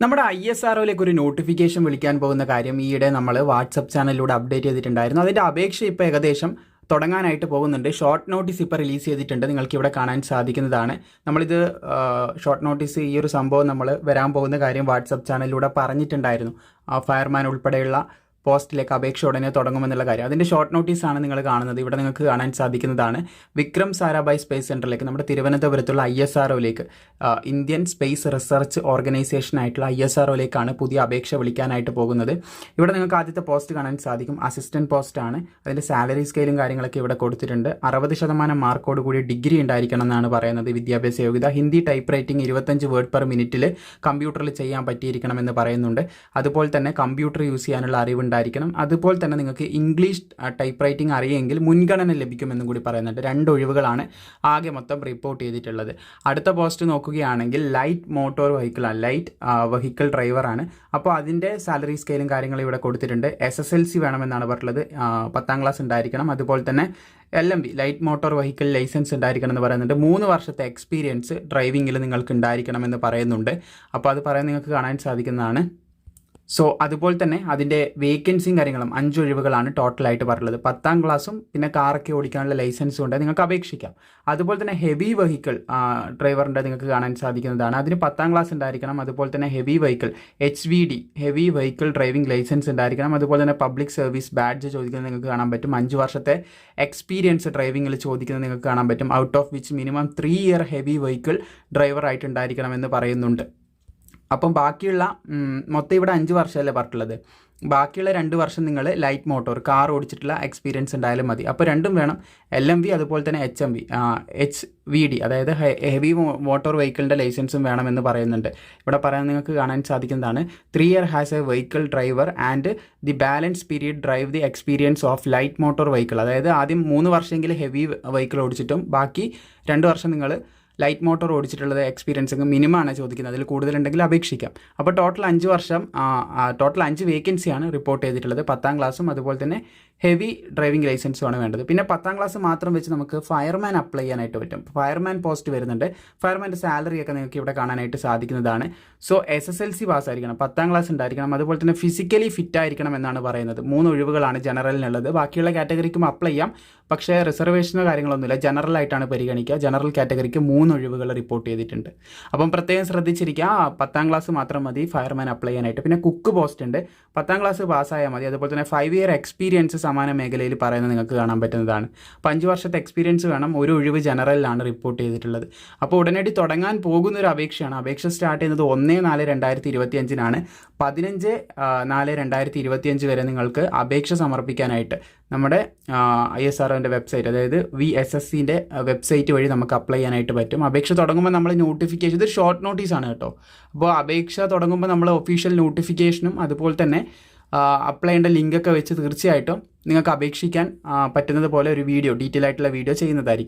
നമ്മുടെ I S R ഒരു notification വിളിക്കാൻ പോകുന്ന കാര്യം ഈയിടെ നമ്മൾ വാട്സപ്പ് ചാനലിലൂടെ അപ്ഡേറ്റ് ചെയ്തിട്ടുണ്ടായിരുന്നു. അതിന്റെ അപേക്ഷ ഇപ്പോൾ ഏകദേശം തുടങ്ങാനായിട്ട് പോകുന്നുണ്ട്. ഷോർട്ട് നോട്ടീസ് ഇപ്പോൾ റിലീസ് ചെയ്തിട്ടുണ്ട്. നിങ്ങൾക്ക് ഇവിടെ കാണാൻ സാധിക്കുന്നതാണ്. നമ്മളിത് ഷോർട്ട് നോട്ടീസ് ഈ ഒരു സംഭവം നമ്മൾ വരാൻ പോകുന്ന കാര്യം വാട്സപ്പ് ചാനലിലൂടെ പറഞ്ഞിട്ടുണ്ടായിരുന്നു. ഫയർമാൻ ഉൾപ്പെടെയുള്ള പോസ്റ്റിലേക്ക് അപേക്ഷ ഉടനെ തുടങ്ങുമെന്നുള്ള കാര്യം. അതിന്റെ ഷോർട്ട് നോട്ടീസാണ് നിങ്ങൾ കാണുന്നത്. ഇവിടെ നിങ്ങൾക്ക് കാണാൻ സാധിക്കുന്നതാണ്. വിക്രം സാരാഭായ് സ്പേസ് സെന്ററിലേക്ക് നമ്മുടെ തിരുവനന്തപുരത്തുള്ള I S R Indian space research organisation ആയിട്ടുള്ള ഐ എസ് ആർ പുതിയ അപേക്ഷ വിളിക്കാനായിട്ട് പോകുന്നത്. ഇവിടെ നിങ്ങൾക്ക് ആദ്യത്തെ പോസ്റ്റ് കാണാൻ സാധിക്കും. അസിസ്റ്റന്റ് പോസ്റ്റ് ആണ്. അതിന്റെ സാലറി സ്കെയിലും കാര്യങ്ങളൊക്കെ ഇവിടെ കൊടുത്തിട്ടുണ്ട്. അറുപത് ശതമാനം മാർക്കോട് കൂടി ഡിഗ്രി ഉണ്ടായിരിക്കണം എന്നാണ് പറയുന്നത് വിദ്യാഭ്യാസ യോഗ്യത. ഹിന്ദി ടൈപ്പ് റൈറ്റിംഗ് ഇരുപത്തഞ്ച് വേർഡ് പെർ മിനിറ്റിൽ കമ്പ്യൂട്ടറിൽ ചെയ്യാൻ പറ്റിയിരിക്കണം എന്ന് പറയുന്നുണ്ട്. അതുപോലെ തന്നെ കമ്പ്യൂട്ടർ യൂസ് ചെയ്യാനുള്ള അറിവുണ്ട് ഉണ്ടായിരിക്കണം. അതുപോലെ തന്നെ നിങ്ങൾക്ക് ഇംഗ്ലീഷ് ടൈപ്പ് റൈറ്റിംഗ് അറിയെങ്കിൽ മുൻഗണന ലഭിക്കുമെന്നും കൂടി പറയുന്നുണ്ട്. രണ്ട് ഒഴിവുകളാണ് ആകെ മൊത്തം റിപ്പോർട്ട് ചെയ്തിട്ടുള്ളത്. അടുത്ത പോസ്റ്റ് നോക്കുകയാണെങ്കിൽ ലൈറ്റ് മോട്ടോർ വെഹിക്കിളാണ് ലൈറ്റ് വെഹിക്കിൾ ഡ്രൈവറാണ് അപ്പോൾ അതിന്റെ സാലറി സ്കെയിലും കാര്യങ്ങളും ഇവിടെ കൊടുത്തിട്ടുണ്ട്. എസ് എസ് എൽ സി വേണമെന്നാണ് പറഞ്ഞിട്ടുള്ളത്. പത്താം ക്ലാസ് ഉണ്ടായിരിക്കണം. അതുപോലെ തന്നെ L M B light motor vehicle licence ഉണ്ടായിരിക്കണം എന്ന് പറയുന്നുണ്ട്. മൂന്ന് വർഷത്തെ എക്സ്പീരിയൻസ് ഡ്രൈവിങ്ങിൽ നിങ്ങൾക്ക് ഉണ്ടായിരിക്കണം എന്ന് പറയുന്നുണ്ട്. അപ്പോൾ അത് പറയാൻ നിങ്ങൾക്ക് കാണാൻ സാധിക്കുന്നതാണ്. സോ അതുപോലെ തന്നെ അതിന്റെ വേക്കൻസിയും കാര്യങ്ങളും അഞ്ച് ഒഴിവുകളാണ് ടോട്ടലായിട്ട് പറഞ്ഞുള്ളത് പത്താം ക്ലാസ്സും പിന്നെ കാറൊക്കെ ഓടിക്കാനുള്ള ലൈസൻസും ഉണ്ട് നിങ്ങൾക്ക് അപേക്ഷിക്കാം. അതുപോലെ തന്നെ ഹെവി വെഹിക്കിൾ ഡ്രൈവറിന്റെ നിങ്ങൾക്ക് കാണാൻ സാധിക്കുന്നതാണ്. അതിന് പത്താം ക്ലാസ് ഉണ്ടായിരിക്കണം. അതുപോലെ തന്നെ heavy vehicle H V D heavy vehicle driving licence ഉണ്ടായിരിക്കണം. അതുപോലെ തന്നെ പബ്ലിക് സർവീസ് ബാഡ്ജ് ചോദിക്കുന്നത് നിങ്ങൾക്ക് കാണാൻ പറ്റും. അഞ്ച് വർഷത്തെ എക്സ്പീരിയൻസ് ഡ്രൈവിംഗിൽ ചോദിക്കുന്നത് നിങ്ങൾക്ക് കാണാൻ പറ്റും. Out of which minimum three year heavy vehicle driver ആയിട്ടുണ്ടായിരിക്കണം എന്ന് പറയുന്നുണ്ട്. അപ്പം ബാക്കിയുള്ള മൊത്തം ഇവിടെ അഞ്ച് വർഷമല്ലേ പറഞ്ഞിട്ടുള്ളത്? ബാക്കിയുള്ള രണ്ട് വർഷം നിങ്ങൾ ലൈറ്റ് മോട്ടോർ കാർ ഓടിച്ചിട്ടുള്ള എക്സ്പീരിയൻസ് ഉണ്ടായാലും മതി. അപ്പോൾ രണ്ടും വേണം. എൽ എം വി അതുപോലെ തന്നെ H M V H V D അതായത് ഹെവി മോട്ടോർ വെഹിക്കിളിന്റെ ലൈസൻസും വേണമെന്ന് പറയുന്നുണ്ട്. ഇവിടെ പറയാൻ നിങ്ങൾക്ക് കാണാൻ സാധിക്കുന്നതാണ്. Three year has a vehicle driver and the balance period drive the experience of light motor vehicle അതായത് ആദ്യം മൂന്ന് വർഷമെങ്കിലും ഹെവി വെഹിക്കിൾ ഓടിച്ചിട്ടും ബാക്കി രണ്ട് വർഷം നിങ്ങൾ ലൈറ്റ് മോട്ടോർ ഓടിച്ചിട്ടുള്ളത് എക്സ്പീരിയൻസ് മിനിമം ആണ് ചോദിക്കുന്നത്. അതിൽ കൂടുതലുണ്ടെങ്കിൽ അപേക്ഷിക്കാം. അപ്പോൾ ടോട്ടൽ അഞ്ച് വർഷം ടോട്ടൽ അഞ്ച് വേക്കൻസിയാണ് റിപ്പോർട്ട് ചെയ്തിട്ടുള്ളത്. പത്താം ക്ലാസ്സും അതുപോലെ തന്നെ ഹെവി ഡ്രൈവിംഗ് ലൈസൻസുമാണ് വേണ്ടത്. പിന്നെ പത്താം ക്ലാസ് മാത്രം വെച്ച് നമുക്ക് ഫയർമാൻ അപ്ലൈ ചെയ്യാനായിട്ട് പറ്റും. ഫയർമാൻ പോസ്റ്റ് വരുന്നുണ്ട്. ഫയർമാന്റെ സാലറി ഒക്കെ നിങ്ങൾക്ക് ഇവിടെ കാണാനായിട്ട് സാധിക്കുന്നതാണ്. So S S L C pass ആയിരിക്കണം പത്താം ക്ലാസ് ഉണ്ടായിരിക്കണം. അതുപോലെ തന്നെ ഫിസിക്കലി ഫിറ്റ് ആയിരിക്കണം എന്നാണ് പറയുന്നത്. മൂന്ന് ഒഴിവുകളാണ് ജനറലിനുള്ളത്. ബാക്കിയുള്ള കാറ്റഗറിക്കും അപ്ലൈ ചെയ്യാം. പക്ഷേ റിസർവേഷനോ കാര്യങ്ങളൊന്നുമില്ല. ജനറൽ ആയിട്ടാണ് പരിഗണിക്കുക. ജനറൽ കാറ്റഗറിക്ക് മൂന്ന് ഒഴിവുകൾ റിപ്പോർട്ട് ചെയ്തിട്ടുണ്ട്. അപ്പം പ്രത്യേകം ശ്രദ്ധിച്ചിരിക്കുക. പത്താം ക്ലാസ് മാത്രം മതി. ഫയർമാൻ അപ്ലൈ ചെയ്യാനായിട്ട്. പിന്നെ കുക്ക് പോസ്റ്റ് ഉണ്ട്. പത്താം ക്ലാസ് പാസ്സായാൽ മതി. അതുപോലെ തന്നെ ഫൈവ് ഇയർ എക്സ്പീരിയൻസ് സമാന മേഖലയിൽ പറയുന്നത് നിങ്ങൾക്ക് കാണാൻ പറ്റുന്നതാണ്. അപ്പോൾ അഞ്ച് വർഷത്തെ എക്സ്പീരിയൻസ് വേണം ഒരു ഒഴിവ് ജനറലിലാണ് റിപ്പോർട്ട് ചെയ്തിട്ടുള്ളത്. അപ്പോൾ ഉടനടി തുടങ്ങാൻ പോകുന്ന ഒരു അപേക്ഷയാണ്. അപേക്ഷ സ്റ്റാർട്ട് ചെയ്യുന്നത് ഒന്ന് നാല് രണ്ടായിരത്തി ഇരുപത്തി അഞ്ചിനാണ് പതിനഞ്ച് നാല് രണ്ടായിരത്തി ഇരുപത്തി അഞ്ച് വരെ നിങ്ങൾക്ക് അപേക്ഷ സമർപ്പിക്കാനായിട്ട് നമ്മുടെ ഐ എസ് ആർ വെബ്സൈറ്റ് അതായത് വി എസ് എസ് സിന്റെ വെബ്സൈറ്റ് വഴി നമുക്ക് അപ്ലൈ ചെയ്യാനായിട്ട് പറ്റും. അപേക്ഷ തുടങ്ങുമ്പോൾ നമ്മൾ നോട്ടിഫിക്കേഷൻ ഇത് ഷോർട്ട് നോട്ടീസാണ് കേട്ടോ. അപ്പോൾ അപേക്ഷ തുടങ്ങുമ്പോൾ നമ്മൾ ഒഫീഷ്യൽ നോട്ടിഫിക്കേഷനും അതുപോലെ തന്നെ അപ്ലൈ ചെയ്യേണ്ട ലിങ്കൊക്കെ വെച്ച് തീർച്ചയായിട്ടും നിങ്ങൾക്ക് അപേക്ഷിക്കാൻ പറ്റുന്നത് പോലെ ഒരു വീഡിയോ ഡീറ്റെയിൽ ആയിട്ടുള്ള വീഡിയോ ചെയ്യുന്നതായിരിക്കും.